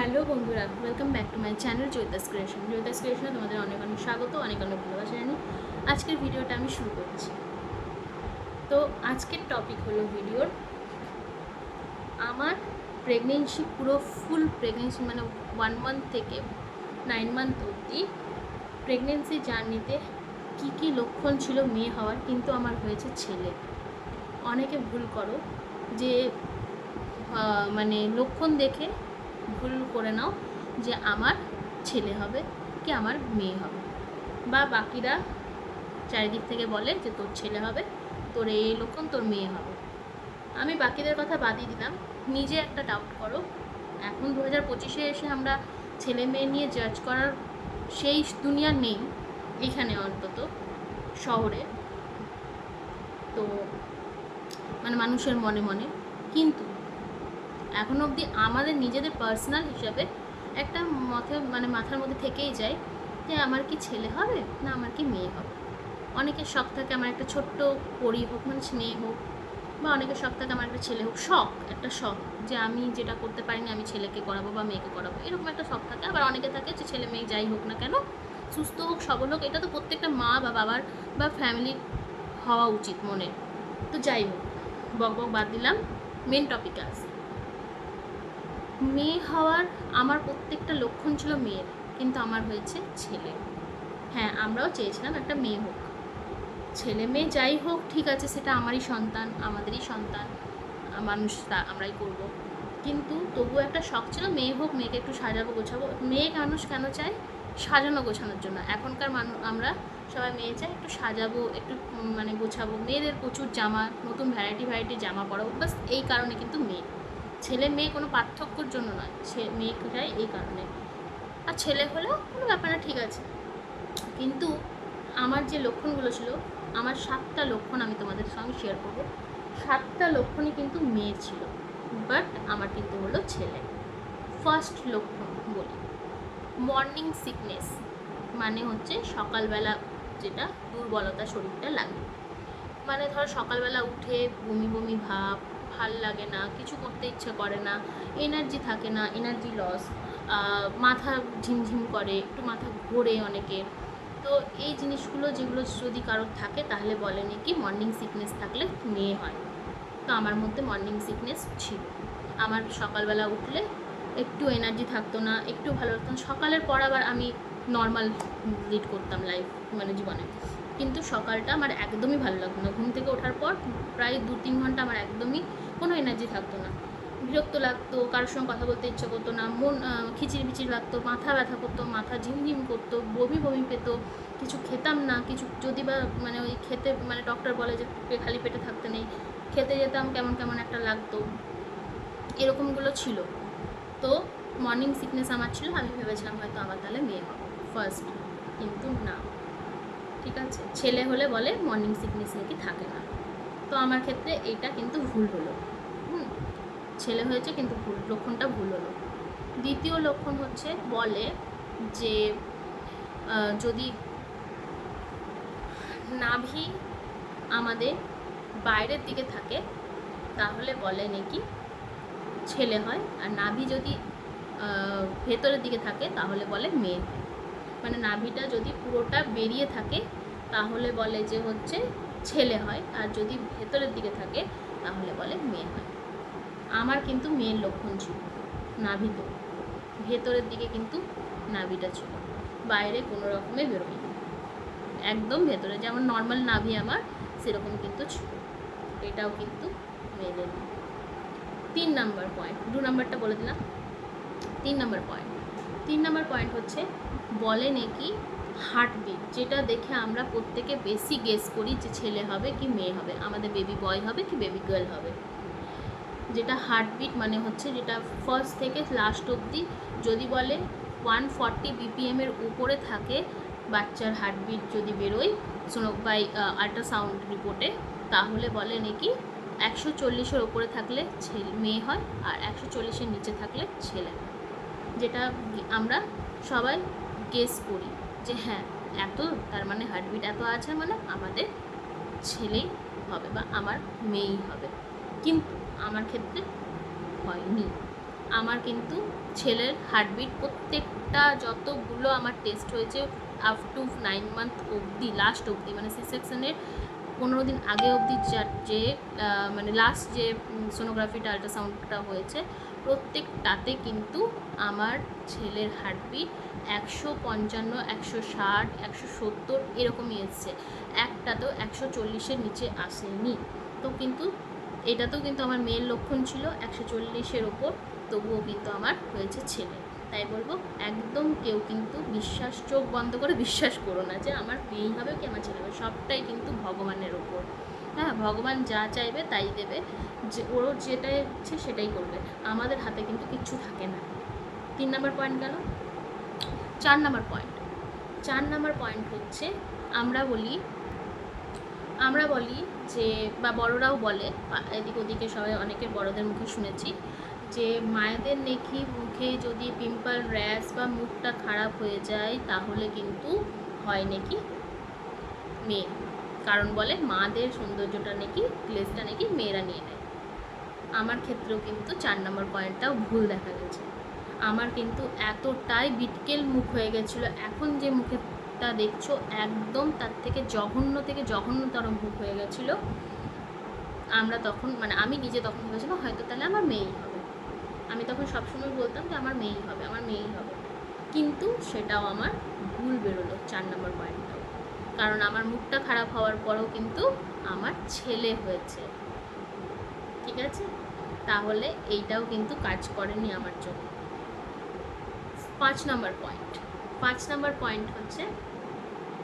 Hello বন্ধুরা welcome back to my channel Joydas creation Joydas ক্রিয়েশনে তোমাদের অনেক অনেক স্বাগত, অনেক অনেক ভালোবাসা জানি। আজকের ভিডিওটা আমি শুরু করছি। তো আজকের টপিক হলো ভিডিওর আমার প্রেগনেন্সি পুরো ফুল প্রেগনেন্সি মানে ওয়ান মান্থ থেকে নাইন মান্থ অবধি প্রেগনেন্সি জার্নিতে কী কী লক্ষণ ছিল মেয়ে হওয়ার, কিন্তু আমার হয়েছে ছেলে। অনেকে ভুল করো যে মানে লক্ষণ দেখে ভুল করে নাও যে আমার ছেলে হবে কি আমার মেয়ে হবে। বা বাকিরা চারিদিক থেকে বলে যে তোর ছেলে হবে, তোর এই লক্ষণ তোর মেয়ে হবে। আমি বাকিদের কথা বাদই দিলাম। নিজে একটা ডাউট করো। এখন দু হাজার পঁচিশে এসে আমরা ছেলে মেয়ে নিয়ে জাজ করার সেই দুনিয়া নেই এখানে অন্তত, শহরে। তো মানে মানুষের মনে মনে। কিন্তু এখন অবধি আমাদের নিজেদের পার্সোনাল হিসাবে একটা মতে মানে মাথার মধ্যে থেকেই যায় যে আমার কি ছেলে হবে না আমার কি মেয়ে হবে। অনেকের শখ থাকে আমার একটা ছোট্ট পরি হোক মানে মেয়ে হোক, বা অনেকের শখ থাকে আমার একটা ছেলে হোক, শখ, একটা শখ যে আমি যেটা করতে পারিনি আমি ছেলেকে করাবো বা মেয়েকে করাবো, এরকম একটা শখ থাকে। আবার অনেকে থাকে যে ছেলে মেয়ে যাই হোক না কেন, সুস্থ হোক, সবল হোক, এটা তো প্রত্যেকটা মা বা বাবার বা ফ্যামিলির হওয়া উচিত মনে তো যাই হোক, বক বক বাদ দিলাম মেন টপিকে আসি মেয়ে হওয়ার আমার প্রত্যেকটা লক্ষণ ছিল মেয়ের, কিন্তু আমার হয়েছে ছেলে। হ্যাঁ আমরাও চেয়েছিলাম একটা মেয়ে হোক। ছেলে মেয়ে যাই হোক, ঠিক আছে, সেটা আমারই সন্তান, আমাদেরই সন্তান, মানুষ তা আমরাই করব। কিন্তু তবুও একটা শখ ছিল, মেয়ে হোক, মেয়েকে একটু সাজাবো, গোছাবো। মেয়ে মানুষ কেন চায়? সাজানো গোছানোর জন্য। এখনকার মানুষ আমরা সবাই মেয়ে চাই, একটু সাজাবো, একটু মানে গোছাবো। মেয়েদের প্রচুর জামা, নতুন ভ্যারাইটি ভ্যারাইটি জামা পরাবো। বাস এই কারণে কিন্তু মেয়ে। ছেলে মেয়ে কোনো পার্থক্যর জন্য নয়। সে মেয়েকে চাই এই কারণে। আর ছেলে হলেও কোনো ব্যাপার না, ঠিক আছে। কিন্তু আমার যে লক্ষণগুলো ছিল, আমার সাতটা লক্ষণ আমি তোমাদের সঙ্গে শেয়ার করব। সাতটা লক্ষণই কিন্তু মেয়ে ছিল বাট আমার কিন্তু হলো ছেলে। ফার্স্ট লক্ষণ বলি মর্নিং সিকনেস মানে হচ্ছে সকালবেলা যেটা দুর্বলতা শরীরটা লাগে। মানে ধর সকালবেলা উঠে বমি বমি ভাব ভালো লাগে না, কিছু করতে ইচ্ছে করে না এনার্জি থাকে না এনার্জি লস মাথা ঝিমঝিম করে, একটু মাথা ঘোরে অনেকের তো এই জিনিসগুলো যেগুলো যদি কারোর থাকে তাহলে বলে নাকি মর্নিং সিকনেস থাকলে মেয়ে হয়। তো আমার মধ্যে মর্নিং সিকনেস ছিল। আমার সকালবেলা উঠলে একটু এনার্জি থাকতো না, একটু ভালো লাগতো না। সকালের পর আবার আমি নর্মাল লিড করতাম লাইফ মানে জীবনে। কিন্তু সকালটা আমার একদমই ভালো লাগতো না। ঘুম থেকে ওঠার পর প্রায় দু তিন ঘণ্টা আমার একদমই কোনো এনার্জি থাকতো না। বিরক্ত লাগতো, কারোর সঙ্গে কথা বলতে ইচ্ছে করতো না, মন খিচির বিচির লাগতো, মাথা ব্যথা করতো, মাথা ঝিমঝিম করতো, বমি বমি পেতো, কিছু খেতাম না, কিছু যদি বা মানে ওই খেতে মানে ডক্টর বলে যে খালি পেটে থাকতে নেই, খেতে যেতাম কেমন কেমন একটা লাগতো, এরকমগুলো ছিল। তো মর্নিং সিকনেস আমার ছিল, আমি ভেবেছিলাম হয়তো আমার তাহলে মেয়ে হবে। ফার্স্ট কিন্তু না। ঠিক আছে? ছেলে হলে বলে মর্নিং সিকনেস নাকি থাকে না। তো আমার ক্ষেত্রে এইটা কিন্তু ভুল হলো। হুম? ছেলে হয়েছে কিন্তু ভুল, লক্ষণটা ভুল হলো। দ্বিতীয় লক্ষণ হচ্ছে বলে যে যদি নাভি আমাদের বাইরের দিকে থাকে, তাহলে বলে নাকি ছেলে হয়। আর নাভি যদি ভেতরের দিকে থাকে, তাহলে বলে মেয়ে মানে নাভিটা যদি পুরোটা বেরিয়ে থাকে তাহলে বলে যে হচ্ছে ছেলে হয়, আর যদি ভেতরের দিকে থাকে, তাহলে বলে মেয়ে হয়। আমার কিন্তু মেয়ের লক্ষণ ছিল নাভিতে ভেতরের দিকে কিন্তু নাভিটা ছিল, বাইরে কোনো রকমে বেরোয়নি। একদম ভেতরে, যেমন নর্মাল নাভি আমার, সেরকম কিন্তু ছিল। এটাও কিন্তু মেয়েদের। তিন নাম্বার পয়েন্ট দু নাম্বারটা বলে দিলাম। তিন নাম্বার পয়েন্ট তিন নাম্বার পয়েন্ট হচ্ছে, বলে নাকি হার্টবিট যেটা দেখে আমরা প্রত্যেকে বেশি গেস করি যে ছেলে হবে কি মেয়ে হবে, আমাদের বেবি বয় হবে কি বেবি গার্ল হবে। যেটা হার্টবিট মানে হচ্ছে যেটা ফার্স্ট থেকে লাস্ট অবধি যদি বলে ওয়ান ফর্টি বিপিএমের উপরে থাকে বাচ্চার হার্টবিট যদি বেরোয় সোনো বাই আল্ট্রাসাউন্ড রিপোর্টে তাহলে বলে নাকি একশো চল্লিশের ওপরে থাকলে ছেলে, মেয়ে হয় আর একশো চল্লিশের নিচে থাকলে ছেলে যেটা আমরা সবাই গেস করি। যে হ্যাঁ এত, তার মানে হার্টবিট এত আছে মানে আমাদের ছেলেই হবে বা আমার মেয়েই হবে। কিন্তু আমার ক্ষেত্রে হয়নি। আমার কিন্তু ছেলের হার্টবিট প্রত্যেকটা যতগুলো আমার টেস্ট হয়েছে আপ টু নাইন মান্থ অবধি লাস্ট অবধি মানে সি সেকশনের পনেরো দিন আগে অবধি যা- যে মানে লাস্ট যে সোনোগ্রাফিটা আল্ট্রাসাউন্ডটা হয়েছে, প্রত্যেকটাতে কিন্তু আমার ছেলের হার্টবিট একশো পঞ্চান্ন, একশো ষাট, একশো সত্তর এরকমই এসছে। একটাতেও একশো চল্লিশের নিচে আসেনি। তো কিন্তু এটাতেও কিন্তু আমার মেয়ের লক্ষণ ছিল একশো চল্লিশের ওপর, তবুও কিন্তু আমার হয়েছে ছেলে। তাই বলব, একদম কেউ কিন্তু বিশ্বাস, চোখ বন্ধ করে বিশ্বাস করো না যে আমার মেয়েই হবে কি আমার ছেলে হবে। সবটাই কিন্তু ভগবানের ওপর। হ্যাঁ ভগবান যা চাইবে তাই দেবে। যে ওর যেটা ইচ্ছে সেটাই করবে। আমাদের হাতে কিন্তু কিচ্ছু থাকে না। তিন নম্বর পয়েন্ট গেল। চার নম্বর পয়েন্ট চার নম্বর পয়েন্ট হচ্ছে, আমরা বলি আমরা বলি যে, বা বড়রাও বলে এদিক ওদিকে সবাই অনেকের বড়দের মুখে শুনেছি যে মায়েদের নেকি মুখে যদি পিম্পল র্যাশ বা মুখটা খারাপ হয়ে যায়, তাহলে কিন্তু হয় নাকি? মেয়ে। কারণ বলে মাদের সৌন্দর্যটা নাকি গ্লেজটা নাকি মেয়েরা নিয়ে নেয়। আমার ক্ষেত্রেও কিন্তু চার নম্বর পয়েন্টটাও ভুল দেখা গেছে। আমার কিন্তু এতটাই বিটকেল মুখ হয়ে গেছিল। এখন যে মুখেটা দেখছ, একদম তার থেকে জঘন্য থেকে জঘন্যতর মুখ হয়ে গেছিল। আমরা তখন মানে আমি নিজে তখন ভেবেছিলাম, হয়তো তাহলে আমার মেয়েই হবে। আমি তখন সবসময় বলতাম যে আমার মেয়েই হবে, আমার মেয়েই হবে। কিন্তু সেটাও আমার ভুল বেরোলো চার নম্বর পয়েন্টটাও কারণ আমার মুখটা খারাপ হওয়ার পরেও কিন্তু আমার ছেলে হয়েছে। ঠিক আছে? তাহলে এইটাও কিন্তু কাজ করেনি আমার জন্য। পাঁচ নম্বর পয়েন্ট পাঁচ নম্বর পয়েন্ট হচ্ছে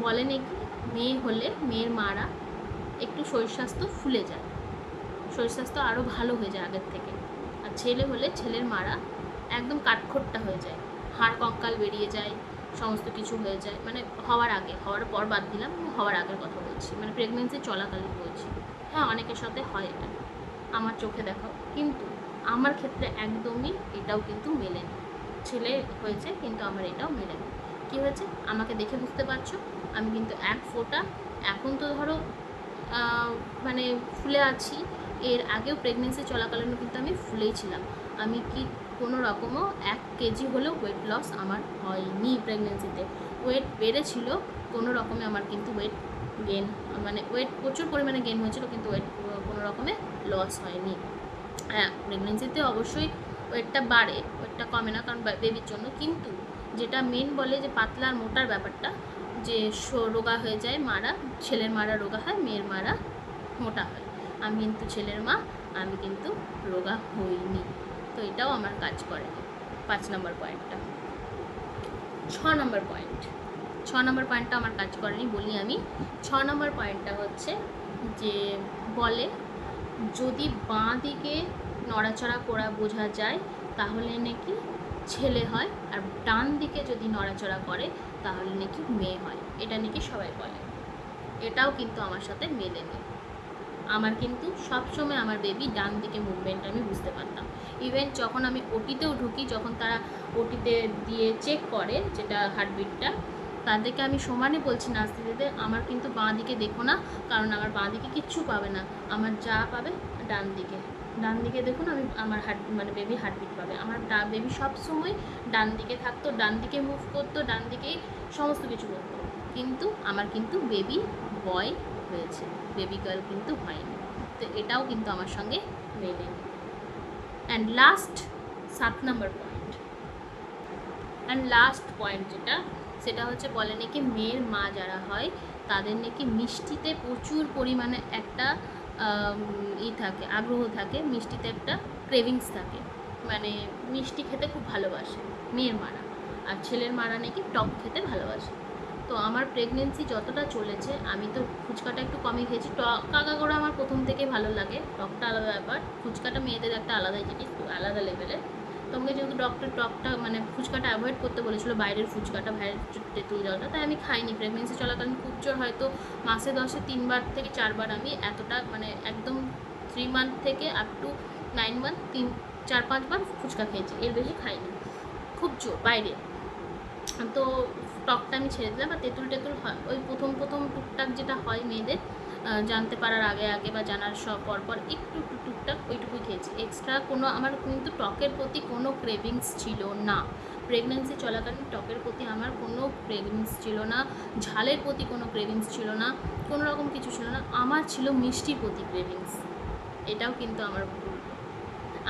বলে নাকি মেয়ে হলে মেয়ের মারা একটু শরীর স্বাস্থ্য ফুলে যায়। শরীর স্বাস্থ্য আরও ভালো হয়ে যায় আগের থেকে। ছেলে হলে ছেলের মারা একদম কাঠখোট্টা হয়ে যায়। হাড় কঙ্কাল বেরিয়ে যায়, সমস্ত কিছু হয়ে যায়। মানে হওয়ার আগে, হওয়ার পর বাদ দিলাম হওয়ার আগের কথা বলছি। মানে প্রেগনেন্সি চলাকালীন বলছি। হ্যাঁ অনেকের সাথে হয় এটা। আমার চোখে দেখাও। কিন্তু আমার ক্ষেত্রে একদমই এটাও কিন্তু মেলেনি। ছেলে হয়েছে, কিন্তু আমার এটাও মেলেনি। কী হয়েছে? আমাকে দেখে বুঝতে পারছ? আমি কিন্তু এক ফোঁটা, এখন তো ধরো মানে ফুলে আছি। এর আগেও প্রেগনেন্সি চলাকালীনও কিন্তু আমি ফুলেই ছিলাম। আমি কি কোনো রকমও এক কেজি হলেও ওয়েট লস আমার হয়নি প্রেগনেন্সিতে ওয়েট বেড়েছিল, কোনো রকমে আমার কিন্তু ওয়েট গেন মানে ওয়েট প্রচুর পরিমাণে গেন হয়েছিল, কিন্তু ওয়েট কোনো রকমে লস হয়নি। হ্যাঁ প্রেগনেন্সিতে অবশ্যই ওয়েটটা বাড়ে ওয়েটটা কমে না, কারণ বেবির জন্য। কিন্তু যেটা মেন বলে যে পাতলা আর মোটার ব্যাপারটা, যে রোগা হয়ে যায়, মারা, ছেলের মারা রোগা হয়, মেয়ের মারা মোটা হয়। আমি কিন্তু ছেলের মা, আমি কিন্তু রোগা হইনি। তো এটাও আমার কাজ করে। পাঁচ নম্বর পয়েন্টটা ছ নম্বর পয়েন্ট ছ নম্বর পয়েন্টটা আমার কাজ করেনি, বলি আমি। ছ নম্বর পয়েন্টটা হচ্ছে যে বলে, যদি বাঁ দিকে নড়াচড়া করা বোঝা যায়, তাহলে নাকি ছেলে হয়। আর ডান দিকে যদি নড়াচড়া করে, তাহলে নাকি মেয়ে হয়। এটা নাকি সবাই বলে। এটাও কিন্তু আমার সাথে মেলেনি আমার কিন্তু সবসময় আমার বেবি ডান দিকে মুভমেন্ট আমি বুঝতে পারতাম। ইভেন যখন আমি ওটিতেও ঢুকি, যখন তারা ওটিতে দিয়ে চেক করে যেটা হার্টবিটটা তাদেরকে আমি সমানে বলছি নাচ দিদিদের আমার কিন্তু বাঁ দিকে দেখো না, কারণ আমার বাঁ দিকে কিচ্ছু পাবে না। আমার যা পাবে ডান দিকে ডান দিকে দেখুন, আমি আমার হার্ট মানে বেবি হার্টবিট পাবে। আমার বেবি সবসময় ডান দিকে থাকতো ডান দিকে মুভ করতো ডান দিকেই সমস্ত কিছু করতো। কিন্তু আমার কিন্তু বেবি বয় হয়েছে। বেবি গার্ল কিন্তু হয়নি। তো এটাও কিন্তু আমার সঙ্গে মেলেনি অ্যান্ড লাস্ট সাত number point and last point যেটা, সেটা হচ্ছে বলে নাকি মেয়ের মা যারা হয়, তাদের নাকি মিষ্টিতে প্রচুর পরিমাণে একটা ই থাকে, আগ্রহ থাকে, মিষ্টিতে একটা ক্রেভিংস থাকে। মানে মিষ্টি খেতে খুব ভালোবাসে, মেয়ের মারা। আর ছেলের মারা নাকি টক খেতে ভালোবাসে। তো আমার প্রেগনেন্সি যতটা চলেছে, আমি তো ফুচকাটা একটু কমই খেয়েছি। টক কাকা করে আমার প্রথম থেকে ভালো লাগে টকটা আলাদা ব্যাপার। ফুচকাটা মেয়েদের একটা আলাদা জিনিস, আলাদা লেভেলের তোমাকে যেহেতু ডক্টর টকটা মানে ফুচকাটা অ্যাভয়েড করতে বলেছিল, বাইরের ফুচকাটা, বাইরের তেঁতুল জলটা, তাই আমি খাইনি। প্রেগনেন্সি চলাকালীন খুব হয়তো মাসে দশে তিনবার থেকে চারবার আমি এতটা মানে একদম থ্রি মান্থ থেকে আপ টু নাইন মান্থ তিন, চার, পাঁচবার ফুচকা খেয়েছি, এর বেশি খাইনি। খুব জোর, বাইরে। তো টকটা আমি ছেড়ে দিলাম বা তেঁতুল টেতুল হয়, ওই প্রথম প্রথম টুকটাক যেটা হয় মেয়েদের জানতে পারার আগে আগে বা জানার সব পর পর একটু একটু টুকটাক ওইটুকুই খেয়েছি। এক্সট্রা কোনো, আমার কিন্তু টকের প্রতি কোনো ক্রেভিংস ছিল না। প্রেগনেন্সি চলাকালীন টকের প্রতি আমার কোনো ক্রেভিংস ছিল না, ঝালের প্রতি কোনো ক্রেভিংস ছিল না, কোনো রকম কিছু ছিল না। আমার ছিল মিষ্টির প্রতি ক্রেভিংস এটাও কিন্তু আমার ভুল।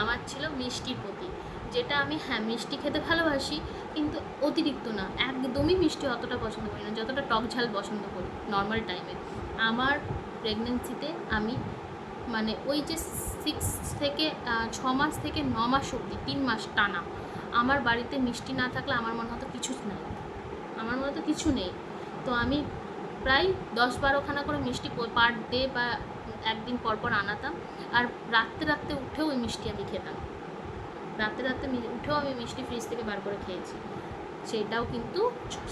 আমার ছিল মিষ্টির প্রতি। যেটা আমি হ্যাঁ মিষ্টি খেতে ভালোবাসি কিন্তু অতিরিক্ত না, একদমই মিষ্টি অতটা পছন্দ করি না, যতটা টক ঝাল পছন্দ করি নর্মাল টাইমে আমার প্রেগনেন্সিতে আমি মানে ওই যে সিক্স থেকে ছ মাস থেকে ন মাস অবধি, তিন মাস টানা, আমার বাড়িতে মিষ্টি না থাকলে আমার মনে হতো কিছু নেই। আমার মনে হতো কিছু নেই। তো আমি প্রায় দশ বারোখানা করে মিষ্টি পার ডে বা একদিন পর পর আনাতাম, আর রাত্রে রাত্রে উঠেও ওই মিষ্টি আমি খেতাম। রাত্রে রাত্রে উঠেও আমি মিষ্টি ফ্রিজ থেকে বার করে খেয়েছি। সেটাও কিন্তু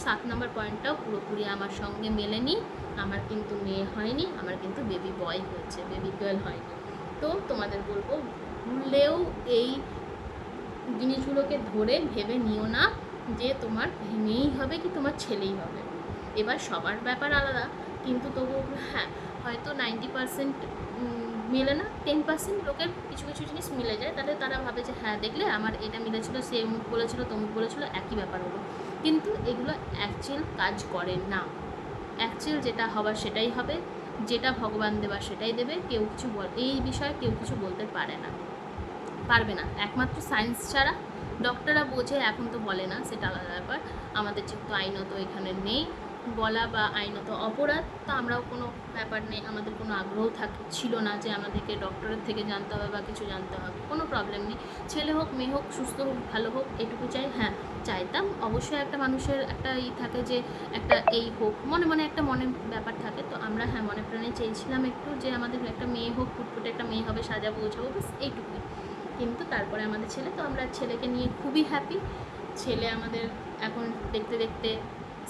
সাত নম্বর পয়েন্টটাও পুরোপুরি আমার সঙ্গে মেলেনি। আমার কিন্তু মেয়ে হয়নি, আমার কিন্তু বেবি বয় হয়েছে বেবি গার্ল হয়নি। তো তোমাদের বলব ভুললেও এই জিনিসগুলোকে ধরে ভেবে নিও না যে তোমার মেয়েই হবে কি তোমার ছেলেই হবে। এবার সবার ব্যাপার আলাদা, কিন্তু তবু হ্যাঁ হয়তো নাইনটি পার্সেন্ট মেলে না টেন পার্সেন্ট লোকের কিছু কিছু জিনিস মিলে যায়। তাহলে তারা ভাবে যে হ্যাঁ দেখলে আমার এটা মিলেছিল সে মুখ বলেছিল, তমুক বলেছিল, একই ব্যাপার হলো। কিন্তু এগুলো অ্যাকচুয়াল কাজ করে না। অ্যাকচুয়াল যেটা হবার সেটাই হবে, যেটা ভগবান দেবা সেটাই দেবে। কেউ কিছু বল, এই বিষয়ে কেউ কিছু বলতে পারে না। পারবে না। একমাত্র সায়েন্স ছাড়া ডক্টররা বোঝে, এখন তো বলে না, সেটা আলাদা ব্যাপার। আমাদের যেহেতু আইনত এখানে নেই বলা বা আইনত অপরাধ, তো আমরাও কোনো ব্যাপার নেই। আমাদের কোনো আগ্রহ থাক, ছিল না যে আমাদেরকে ডক্টরের থেকে জানতে হবে বা কিছু জানতে হবে। কোনো প্রবলেম নেই। ছেলে হোক, মেয়ে হোক, সুস্থ হোক, ভালো হোক, এটুকু চাই। হ্যাঁ চাইতাম। অবশ্যই একটা মানুষের একটা ই থাকে যে একটা এই হোক, মনে মনে একটা মনে ব্যাপার থাকে। তো আমরা হ্যাঁ মনে প্রাণে চেয়েছিলাম একটু যে আমাদের একটা মেয়ে হোক, ফুটফুটে একটা মেয়ে হবে, সাজা পৌঁছাবো ব্যাস, এইটুকুই। কিন্তু তারপরে আমাদের ছেলে, তো আমরা ছেলেকে নিয়ে খুবই হ্যাপি ছেলে আমাদের এখন দেখতে দেখতে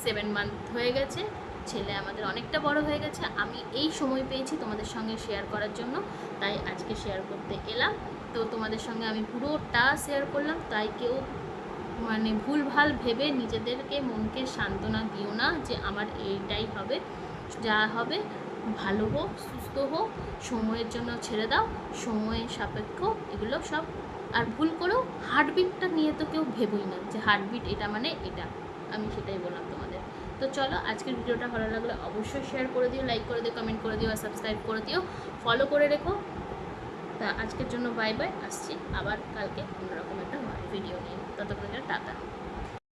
সেভেন মান্থ হয়ে গেছে। ছেলে আমাদের অনেকটা বড় হয়ে গেছে। আমি এই সময় পেয়েছি তোমাদের সঙ্গে শেয়ার করার জন্য। তাই আজকে শেয়ার করতে এলাম। তো তোমাদের সঙ্গে আমি পুরোটা শেয়ার করলাম। তাই কেউ মানে ভুলভাল ভেবে নিজেদেরকে মনকে সান্ত্বনা দিও না যে আমার এইটাই হবে, যা হবে। ভালো হোক, সুস্থ হোক, সময়ের জন্য ছেড়ে দাও সময়ের সাপেক্ষ, এগুলো সব। আর ভুল করেও হার্টবিটটা নিয়ে তো কেউ ভেবোই না যে হার্টবিট এটা মানে এটা। আমি সেটাই বললাম তোমাদের। তো চলো, আজকের ভিডিওটা ভালো লাগলে অবশ্যই শেয়ার করে দিও লাইক করে দিও কমেন্ট করে দিও আর সাবস্ক্রাইব করে দিও। ফলো করে রেখো। তা আজকের জন্য বাই বাই আসছি আবার কালকে অন্যরকম একটা ভিডিও নিয়ে। ততক্ষণ টাটা।